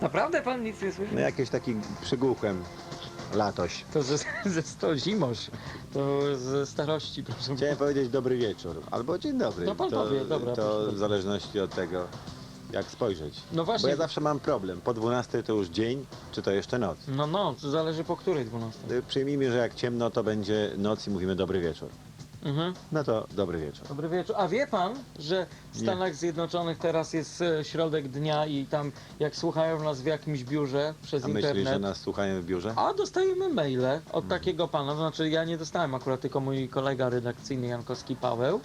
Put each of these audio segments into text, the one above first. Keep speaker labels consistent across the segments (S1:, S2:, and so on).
S1: Naprawdę pan nic nie słyszy?
S2: No jakiś taki przygłuchem latoś.
S1: To ze, ze sto zimosz. To ze starości, proszę
S2: Chciałem powiedzieć dobry wieczór, albo dzień dobry.
S1: No pan
S2: to,
S1: powie, dobra, proszę
S2: To
S1: bardzo.
S2: w zależności od tego, jak spojrzeć.
S1: No
S2: Bo
S1: właśnie.
S2: ja zawsze mam problem. Po 12 to już dzień, czy to jeszcze noc?
S1: No, no, to zależy po której 12.
S2: Y, Przyjmijmy, że jak ciemno, to będzie noc i mówimy dobry wieczór.
S1: Mhm.
S2: No to dobry wieczór.
S1: Dobry wieczór. A wie pan, że w
S2: Nie.
S1: Stanach Zjednoczonych teraz jest e, środek dnia i tam jak słuchają nas w jakimś biurze przez
S2: A myślisz,
S1: internet.
S2: że nas słuchają w biurze?
S1: A dostajemy maile od
S2: Mhm.
S1: takiego pana, to znaczy ja nie dostałem akurat, tylko mój kolega redakcyjny Jankowski Paweł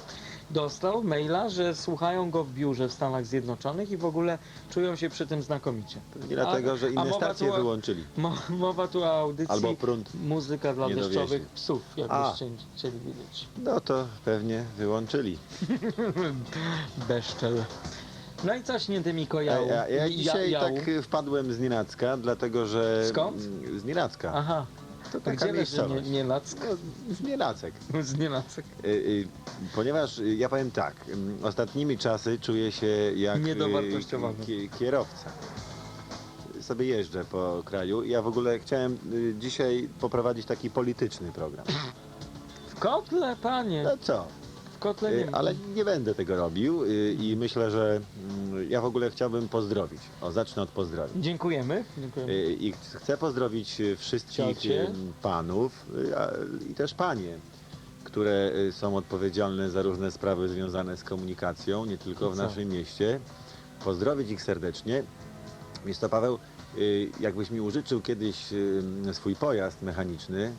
S1: dostał maila, że słuchają go w biurze w Stanach Zjednoczonych i w ogóle czują się przy tym znakomicie.
S2: Nie dlatego, że inne stacje
S1: tu
S2: wyłączyli.
S1: Mo, mowa tu o audycji
S2: Albo prąd.
S1: muzyka dla deszczowych psów, jakbyście chcieli wiedzieć.
S2: No to pewnie wyłączyli.
S1: Beszczel. No i coś nie tymi
S2: Ja,
S1: kojało.
S2: ja, ja
S1: Ja-
S2: dzisiaj
S1: jału.
S2: tak wpadłem z Nienacka, dlatego że...
S1: Skąd?
S2: Z Nienacka.
S1: Aha,
S2: To
S1: a
S2: taka
S1: gdzie leży
S2: miejscowość.
S1: nie?
S2: No, z Nienacek.
S1: Z Nielacek.
S2: Y, y, Ponieważ y, ja powiem tak, ym, ostatnimi czasy czuję się jak y,
S1: Niedowartościowany.
S2: ki- kierowca. Sobie jeżdżę po kraju. Ja w ogóle chciałem y, dzisiaj poprowadzić taki polityczny program.
S1: W kotle, panie,
S2: No co?
S1: Kotle nie
S2: Y, Ale nie będę tego robił y, i myślę, że mm, ja w ogóle chciałbym pozdrowić. O, zacznę od pozdrowień.
S1: Dziękujemy. Dziękujemy.
S2: Y, I chcę pozdrowić wszystkich
S1: Ciocie.
S2: panów i też panie, które są odpowiedzialne za różne sprawy związane z komunikacją, nie tylko w naszym mieście. Pozdrowić ich serdecznie. Wiesz to Paweł, jakbyś mi użyczył kiedyś swój pojazd mechaniczny.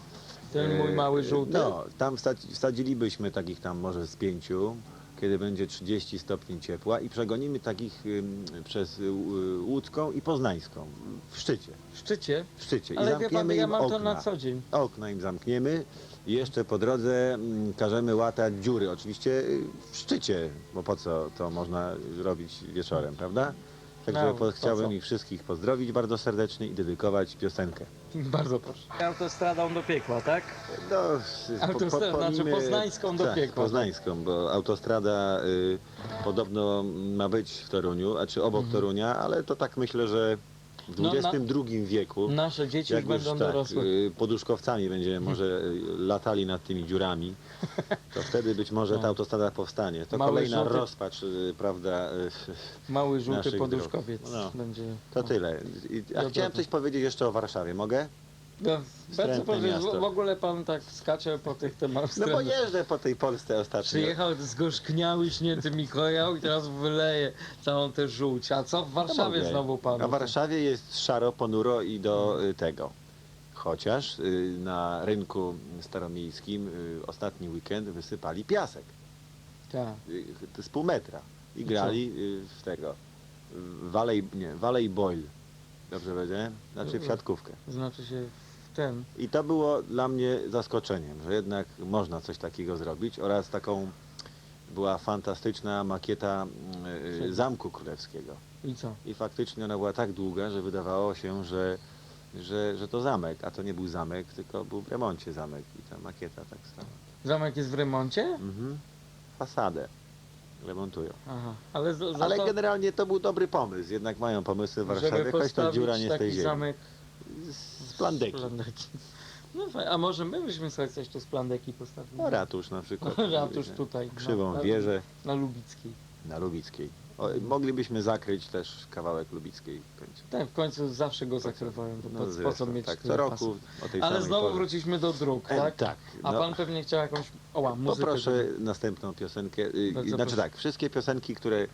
S1: Ten mój
S2: y,
S1: mały żółty.
S2: No, tam wsadzi- wsadzilibyśmy takich tam może z pięciu, kiedy będzie 30 stopni ciepła i przegonimy takich ym, przez y, y, Łódzką i Poznańską w szczycie.
S1: W szczycie.
S2: W szczycie. I
S1: Ale wie
S2: zamkniemy
S1: pan, ja
S2: im
S1: mam
S2: okna.
S1: to na co dzień.
S2: Okna im zamkniemy i jeszcze po drodze mm, każemy łatać dziury. Oczywiście y, w szczycie, bo po co to można robić wieczorem, prawda? Także
S1: No,
S2: po, chciałbym ich wszystkich pozdrowić bardzo serdecznie i dedykować piosenkę.
S1: Bardzo proszę. Autostradą do piekła, tak?
S2: No,
S1: Autostradę, znaczy poznańską do
S2: tak,
S1: piekła,
S2: Poznańską, bo autostrada y, podobno ma być w Toruniu, a czy obok Torunia, ale to tak myślę, że w.
S1: No, na-
S2: XXI wieku,
S1: Nasze dzieci
S2: jak
S1: już
S2: już
S1: będą
S2: tak,
S1: dorosłe.
S2: y, poduszkowcami będziemy może y, latali nad tymi dziurami, to wtedy być może ta
S1: No.
S2: autostrada powstanie. To
S1: Mały
S2: kolejna
S1: żółty-
S2: rozpacz, y, prawda, y,
S1: Mały żółty
S2: naszych
S1: poduszkowiec.
S2: No.
S1: będzie.
S2: to tyle. I, a
S1: Dobra.
S2: chciałem coś powiedzieć jeszcze o Warszawie, mogę?
S1: No, bardzo proszę, w- w ogóle pan tak skacze po tych tematach.
S2: No bo jeżdżę po tej Polsce ostatnio.
S1: Przyjechał zgorzkniały śnięty Mikołaj i teraz wyleje całą tę żółć. A co w
S2: No
S1: Warszawie
S2: mogę.
S1: znowu pan?
S2: A w Warszawie jest szaro, ponuro i do y, tego. Chociaż y, na rynku staromiejskim y, ostatni weekend wysypali piasek
S1: Tak.
S2: z pół metra i grali w tego. w Valley, nie, Valley Boyle. Dobrze powiedziałem? Znaczy w siatkówkę.
S1: Znaczy się w ten.
S2: I to było dla mnie zaskoczeniem, że jednak można coś takiego zrobić oraz taką była fantastyczna makieta y, y, Zamku Królewskiego.
S1: I co?
S2: I faktycznie ona była tak długa, że wydawało się, że, że, że to zamek, a to nie był zamek, tylko był w remoncie zamek i ta makieta tak stała.
S1: Zamek jest w remoncie?
S2: Mhm. Fasadę remontują.
S1: Aha. Ale, za, za
S2: Ale
S1: to,
S2: generalnie to był dobry pomysł, jednak mają pomysły w
S1: żeby
S2: Warszawie, choć to
S1: postawić
S2: dziura nie z tej
S1: taki
S2: ziemi.
S1: zamek
S2: Z plandeki.
S1: z plandeki. No fajnie. A może my byśmy sobie coś tu z plandeki postawili?
S2: No ratusz na przykład.
S1: Ratusz tutaj.
S2: Krzywą
S1: na,
S2: wieżę
S1: Na Lubickiej.
S2: na Lubickiej. O, moglibyśmy zakryć też kawałek Lubickiej w końcu.
S1: Tak, w końcu zawsze go zakrywałem.
S2: No
S1: po, po co
S2: zresztą,
S1: mieć
S2: tak, co
S1: tyle
S2: roku o tej
S1: Ale
S2: samej
S1: znowu
S2: porze.
S1: wróciliśmy do dróg,
S2: E,
S1: tak?
S2: tak.
S1: A
S2: no.
S1: pan pewnie chciał jakąś... Oła, muzykę.
S2: Poproszę następną piosenkę. y,
S1: Bardzo
S2: Znaczy
S1: proszę.
S2: tak, wszystkie piosenki, które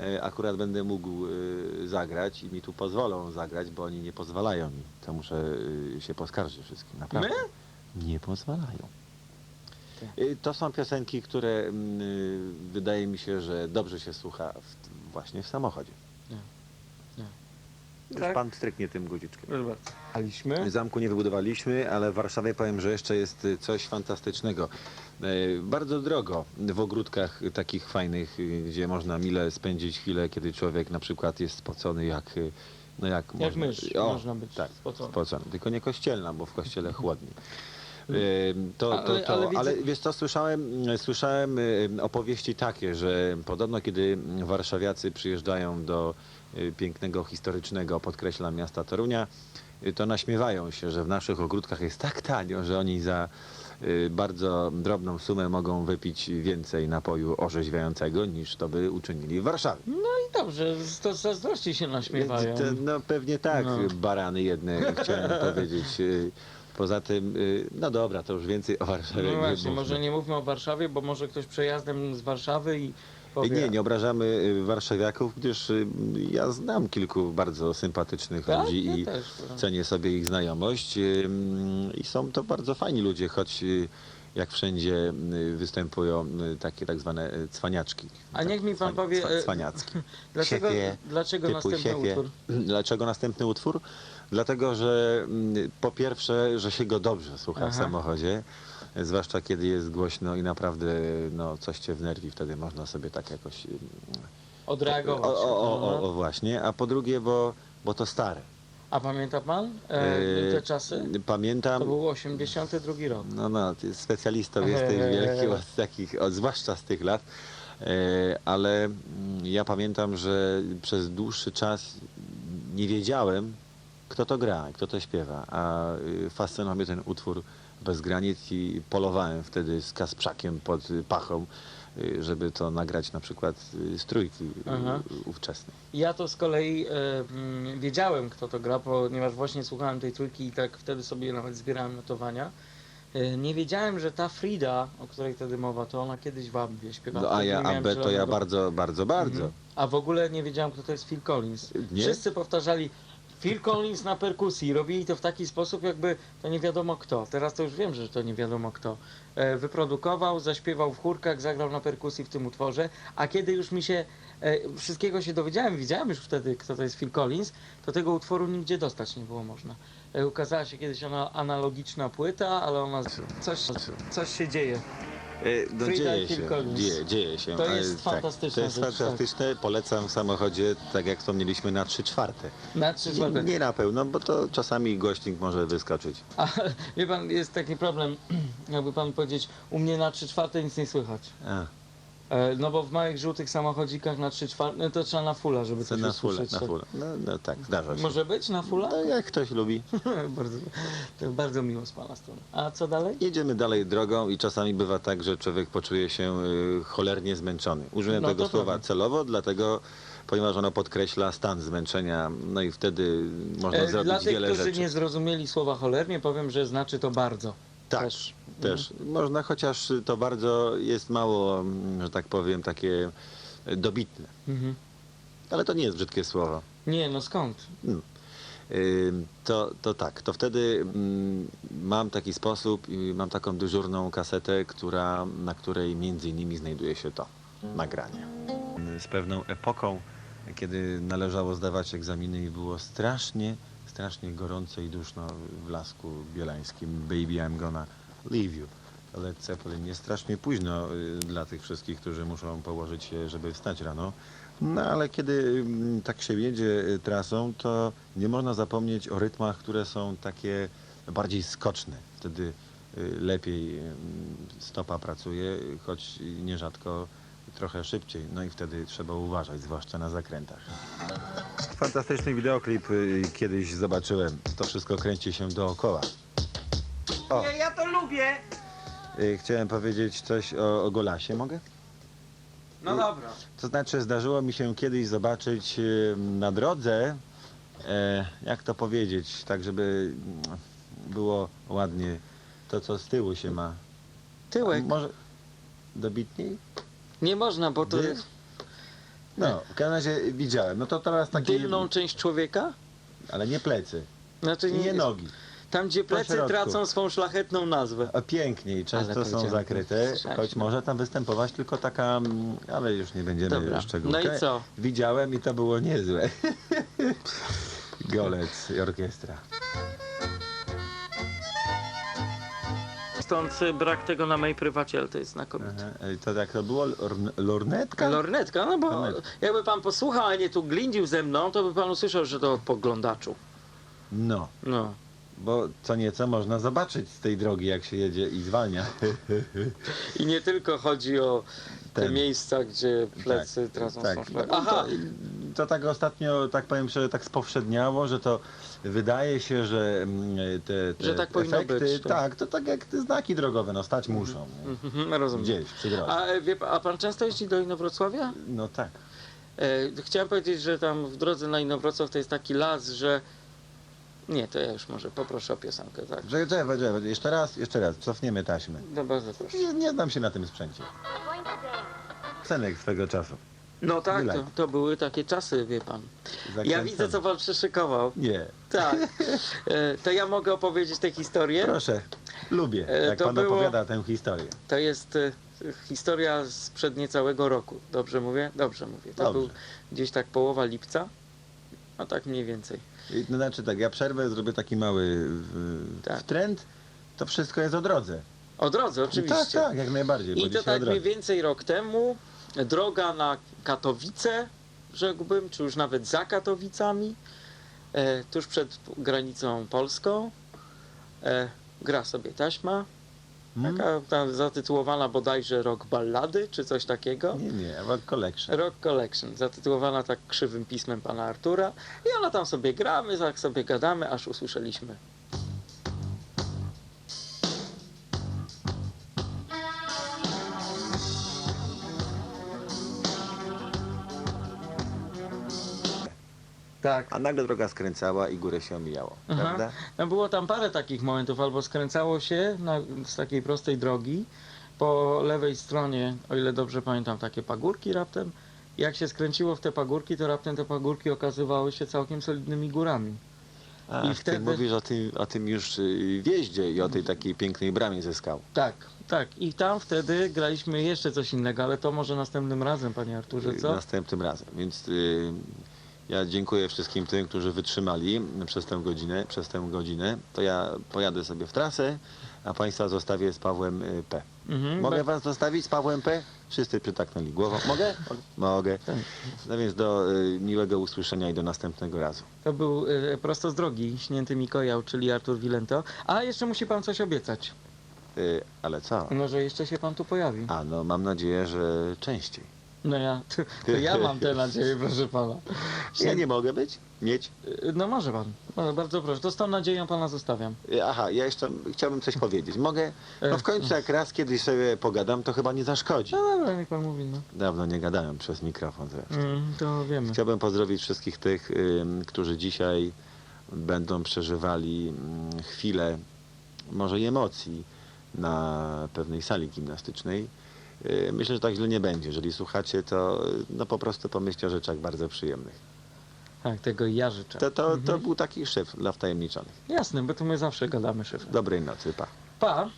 S2: e, akurat będę mógł y, zagrać i mi tu pozwolą zagrać, bo oni nie pozwalają mi. To muszę y, się poskarżyć wszystkim, naprawdę.
S1: My?
S2: Nie pozwalają.
S1: Tak.
S2: Y, To są piosenki, które mm, y, wydaje mi się, że dobrze się słucha w, właśnie w samochodzie.
S1: Nie. Nie. Tak.
S2: pan stryknie tym guziczkiem.
S1: Proszę bardzo. Aliśmy?
S2: Zamku nie wybudowaliśmy, ale w Warszawie powiem, że jeszcze jest coś fantastycznego. E, Bardzo drogo w ogródkach takich fajnych, y, gdzie można mile spędzić chwilę, kiedy człowiek na przykład jest spocony jak, y, no jak,
S1: Jak
S2: można,
S1: mysz
S2: o,
S1: można być
S2: tak,
S1: spocony.
S2: spocony. Tylko nie kościelna, bo w kościele chłodniej. To, to,
S1: Ale-
S2: to,
S1: ale
S2: ale, wiesz co, słyszałem, słyszałem opowieści takie, że podobno kiedy warszawiacy przyjeżdżają do y, pięknego, historycznego, podkreślam, miasta Torunia, y, to naśmiewają się, że w naszych ogródkach jest tak tanio, że oni za y, bardzo drobną sumę mogą wypić więcej napoju orzeźwiającego niż to by uczynili w Warszawie.
S1: No i dobrze, to zazdrości się naśmiewają.
S2: To, no pewnie tak,
S1: No.
S2: barany jedne, chciałem powiedzieć. Poza tym, y, no dobra, to już więcej o Warszawie
S1: No
S2: nie
S1: właśnie,
S2: mówmy.
S1: może nie mówmy o Warszawie, bo może ktoś przejazdem z Warszawy i powie...
S2: Nie, nie obrażamy y, warszawiaków, gdyż y, ja znam kilku bardzo sympatycznych
S1: Tak?
S2: ludzi
S1: Ja
S2: i
S1: też.
S2: cenię sobie ich znajomość y, mm, i są to bardzo fajni ludzie, choć y, jak wszędzie y, występują y, takie tak zwane y, cwaniaczki.
S1: A niech mi pan powie,
S2: cwa- Cwaniacki.
S1: Dlaczego,
S2: Siefie,
S1: dlaczego
S2: typu
S1: następny
S2: siefie.
S1: utwór?
S2: Dlaczego następny utwór? Dlatego, że mm, po pierwsze, że się go dobrze słucha w
S1: Aha.
S2: samochodzie, zwłaszcza kiedy jest głośno i naprawdę no, coś cię wnerwi, wtedy można sobie tak jakoś... mm,
S1: Odreagować.
S2: O, o, o, o, o właśnie, a po drugie, bo, bo to stare.
S1: A pamięta pan e,
S2: Yy,
S1: te czasy?
S2: Pamiętam...
S1: To był 82 rok.
S2: No, no, ty specjalistą jesteś wielki od takich, od, zwłaszcza z tych lat, e, ale mm, ja pamiętam, że przez dłuższy czas nie wiedziałem, kto to gra, kto to śpiewa, a y, fascynował mnie ten utwór bez granic i polowałem wtedy z Kasprzakiem pod pachą, żeby to nagrać na przykład y, z trójki y,
S1: Aha.
S2: ówczesnej.
S1: Ja to z kolei e, mm, wiedziałem, kto to gra, ponieważ właśnie słuchałem tej trójki i tak wtedy sobie nawet zbierałem notowania. Nie wiedziałem, że ta Frida, o której wtedy mowa, to ona kiedyś w Abbie śpiewała.
S2: No, a ja, to ja bardzo, bardzo, bardzo.
S1: Mhm. A w ogóle nie wiedziałem, kto to jest Phil Collins.
S2: Nie?
S1: Wszyscy powtarzali Phil Collins na perkusji. Robili to w taki sposób, jakby to nie wiadomo kto. Teraz to już wiem, że to nie wiadomo kto. E, wyprodukował, zaśpiewał w chórkach, zagrał na perkusji w tym utworze, a kiedy już mi się e, wszystkiego się dowiedziałem, widziałem już wtedy, kto to jest Phil Collins, to tego utworu nigdzie dostać nie było można. E, ukazała się kiedyś ona analogiczna płyta, ale ona coś, coś się dzieje.
S2: E, No
S1: Frida
S2: dzieje się, dzieje, dzieje się.
S1: To
S2: ale
S1: jest fantastyczna
S2: To jest
S1: rzecz, tak.
S2: fantastyczne, polecam w samochodzie, tak jak wspomnieliśmy, na 3 czwarte.
S1: Na trzy
S2: Nie,
S1: czwarte.
S2: nie na pełno, bo to czasami głośnik może wyskoczyć.
S1: A wie pan, jest taki problem, jakby pan powiedzieć, u mnie na 3 czwarte nic nie słychać.
S2: A,
S1: E, no bo w małych żółtych samochodzikach na 3 czwarte, no to trzeba na fulla, żeby
S2: co
S1: coś
S2: na fulla,
S1: usłyszeć.
S2: na fulla. No, no tak, zdarza się.
S1: Może być na fulla?
S2: No, jak ktoś lubi.
S1: bardzo, to bardzo miło z pana strony. A co dalej?
S2: Jedziemy dalej drogą i czasami bywa tak, że człowiek poczuje się y, cholernie zmęczony. Użyłem
S1: No
S2: tego
S1: to
S2: słowa
S1: prawda.
S2: celowo, dlatego, ponieważ ono podkreśla stan zmęczenia, no i wtedy można
S1: E,
S2: zrobić
S1: Dla tych,
S2: wiele
S1: którzy
S2: rzeczy.
S1: nie zrozumieli słowa cholernie, powiem, że znaczy to bardzo.
S2: Tak,
S1: Też.
S2: też. Można, chociaż to bardzo jest mało, że tak powiem, takie e, dobitne.
S1: Mhm.
S2: Ale to nie jest brzydkie słowo.
S1: Nie, no skąd?
S2: Ym, To, to tak, to wtedy mm, mam taki sposób, i mam taką dyżurną kasetę, która, na której między innymi znajduje się to nagranie. Z pewną epoką, kiedy należało zdawać egzaminy i było strasznie, strasznie gorąco i duszno w Lasku Bielańskim. Baby, I'm gonna leave you. Led Zeppelin jest strasznie późno y, dla tych wszystkich, którzy muszą położyć się, żeby wstać rano. No ale kiedy mm, tak się jedzie y, trasą, to nie można zapomnieć o rytmach, które są takie bardziej skoczne. Wtedy y, lepiej mm, stopa pracuje, choć nierzadko trochę szybciej. No i wtedy trzeba uważać, zwłaszcza na zakrętach. Fantastyczny wideoklip y, kiedyś zobaczyłem. To wszystko kręci się dookoła. O.
S1: Nie, ja to lubię!
S2: Y, Chciałem powiedzieć coś o, o Golasie, mogę?
S1: No dobra.
S2: To znaczy, zdarzyło mi się kiedyś zobaczyć y, na drodze, e, jak to powiedzieć, tak żeby mm, było ładnie, to co z tyłu się ma.
S1: Tyłek.
S2: A może dobitniej?
S1: Nie można, bo to
S2: Dy-
S1: jest
S2: No, w każdym razie widziałem. No to teraz taki,
S1: tylną część człowieka?
S2: ale nie plecy,
S1: Znaczy
S2: i nie nogi.
S1: Tam, gdzie plecy tracą swą szlachetną nazwę.
S2: A piękniej, często
S1: Ale
S2: są
S1: powiedziałem,
S2: zakryte,
S1: strasznie.
S2: choć może tam występować tylko taka, mm, ale już nie będziemy
S1: Dobra. No i co?
S2: Widziałem i to było niezłe. Golec i orkiestra.
S1: Stąd brak tego na mojej prywacie, ale to jest znakomite.
S2: Aha. To jak to było? Lorn- Lornetka?
S1: Lornetka, no bo
S2: Lornetka.
S1: jakby pan posłuchał, a nie tu glindził ze mną, to by pan usłyszał, że to o poglądaczu.
S2: No.
S1: No.
S2: bo co nieco można zobaczyć z tej drogi, jak się jedzie i zwalnia.
S1: I nie tylko chodzi o te
S2: Ten.
S1: miejsca, gdzie plecy tracą
S2: tak.
S1: są szlak.
S2: No,
S1: Aha,
S2: to, to tak ostatnio, tak powiem szczerze, tak spowszedniało, że to wydaje się, że mm, te, te
S1: Że tak
S2: efekty,
S1: być, tak.
S2: tak, to tak jak te znaki drogowe, no stać muszą. nie?
S1: mhm, rozumiem.
S2: Gdzieś przy drodze.
S1: A, e, wie, a pan często jeździ do Inowrocławia?
S2: No tak.
S1: E, chciałem powiedzieć, że tam w drodze na Inowrocław to jest taki las, że... Nie, to ja już może poproszę o piosenkę, tak?
S2: Czekaj, czekaj, czekaj, jeszcze raz, jeszcze raz, cofniemy taśmy.
S1: No bardzo proszę.
S2: Nie, nie znam się na tym sprzęcie. Cenek swego czasu.
S1: No tak, to, to były takie czasy, wie pan. Ja widzę, co pan przyszykował.
S2: Nie,
S1: Tak. E, to ja mogę opowiedzieć tę historię.
S2: proszę, lubię,
S1: E,
S2: jak
S1: to
S2: pan
S1: było-
S2: opowiada tę historię.
S1: To jest e, historia sprzed niecałego roku. Dobrze mówię? Dobrze mówię. To
S2: Dobrze.
S1: był gdzieś tak połowa lipca. No tak mniej więcej.
S2: I- No znaczy tak, ja przerwę, zrobię taki mały w,
S1: Tak.
S2: trend, to wszystko jest o drodze.
S1: O drodze, oczywiście.
S2: Tak, tak, jak najbardziej, bo
S1: I to
S2: dzisiaj
S1: tak
S2: drodze.
S1: mniej więcej rok temu droga na Katowice, rzekłbym, czy już nawet za Katowicami, e, tuż przed granicą polską, e, gra sobie taśma,
S2: Hmm?
S1: taka ta zatytułowana bodajże Rok Ballady, czy coś takiego.
S2: Nie, nie, Rock Collection.
S1: Rock Collection, zatytułowana tak krzywym pismem pana Artura. I ona tam sobie gra, my tak sobie gadamy, aż usłyszeliśmy. Tak.
S2: A nagle droga skręcała i górę się omijało,
S1: Aha.
S2: prawda?
S1: No było tam parę takich momentów, albo skręcało się na, z takiej prostej drogi, po lewej stronie, o ile dobrze pamiętam, takie pagórki raptem. Jak się skręciło w te pagórki, to raptem te pagórki okazywały się całkiem solidnymi górami.
S2: A,
S1: I
S2: ty
S1: wtedy-
S2: mówisz o tym, o tym już y, wjeździe i o tej takiej pięknej bramie ze skał.
S1: Tak, tak. I tam wtedy graliśmy jeszcze coś innego, ale to może następnym razem, panie Arturze, co?
S2: Następnym razem. Więc y, ja dziękuję wszystkim tym, którzy wytrzymali przez tę godzinę. Przez tę godzinę. To ja pojadę sobie w trasę, a Państwa zostawię z Pawłem y, P.
S1: Mhm,
S2: Mogę Was zostawić z Pawłem P? Wszyscy przytaknęli głową. Mogę? Mogę. No więc do y, miłego usłyszenia i do następnego razu.
S1: To był e, prosto z drogi śnięty Mikołaj, czyli Artur Wilento. A jeszcze musi pan coś obiecać.
S2: Y, ale co?
S1: No, że jeszcze się pan tu pojawi.
S2: A no mam nadzieję, że częściej.
S1: No ja, to, ja mam tę nadzieję, proszę pana.
S2: Ja nie mogę być? Mieć?
S1: No może pan. No, bardzo proszę. To z tą nadzieją pana zostawiam.
S2: Aha, ja jeszcze chciałbym coś powiedzieć. Mogę? No w końcu jak raz kiedyś sobie pogadam, to chyba nie zaszkodzi.
S1: No dobra, niech pan mówi, no.
S2: Dawno nie gadałem przez mikrofon zresztą.
S1: Mm, to wiemy.
S2: Chciałbym pozdrowić wszystkich tych, ym, którzy dzisiaj będą przeżywali mm, chwilę, może emocji na pewnej sali gimnastycznej. Y, Myślę, że tak źle nie będzie. Jeżeli słuchacie, to y, no po prostu pomyślcie o rzeczach bardzo przyjemnych.
S1: Tak, tego ja życzę.
S2: To, to, to był taki szyf dla wtajemniczonych.
S1: Jasne, bo to my zawsze gadamy szefem.
S2: Dobrej nocy, pa.
S1: Pa!